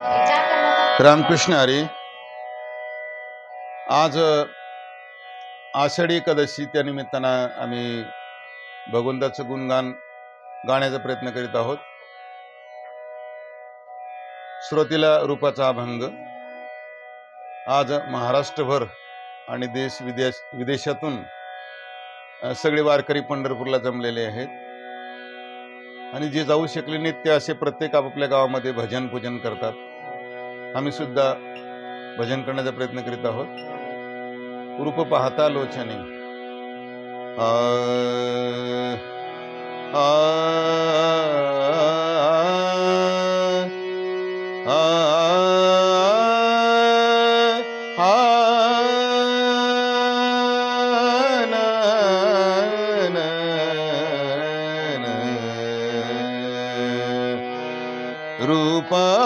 रामकृष्ण हरी आज आषाढी एकादशी त्या निमित्तानं आम्ही भगवंताचं गुणगान गाण्याचा प्रयत्न करीत आहोत. श्रोतीला रूपाचा अभंग. आज महाराष्ट्रभर आणि देश विदेश विदेशातून सगळे वारकरी पंढरपूरला जमलेले आहेत. आणि जे जाऊ शकले नाहीत ते असे प्रत्येक आपापल्या गावामध्ये भजन पूजन करतात. आम्ही सुद्धा भजन करण्याचा प्रयत्न करीत आहोत रूप पाहता लोचने आ, आ, आ, आ, ना. रूपा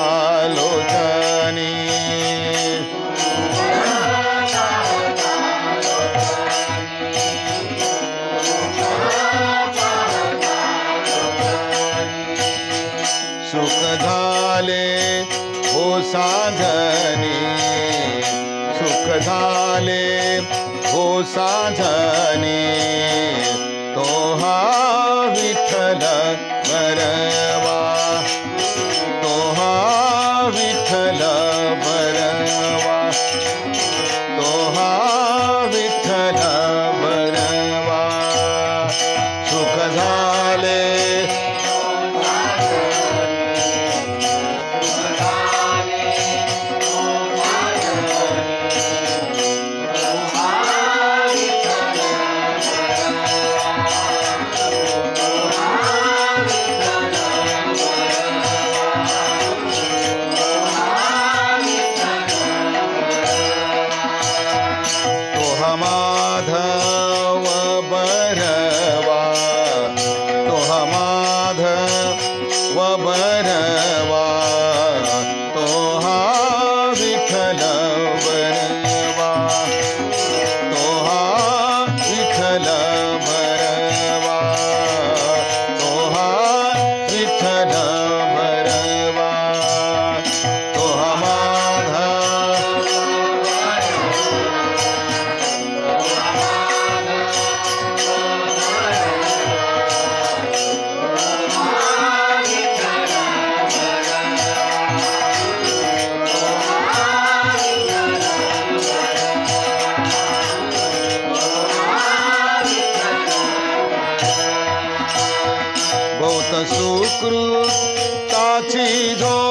सुख झाले हो साधने. सुख झाले हो साधने. ಸ್ವಬರವಾ સુકૃતાથી ધો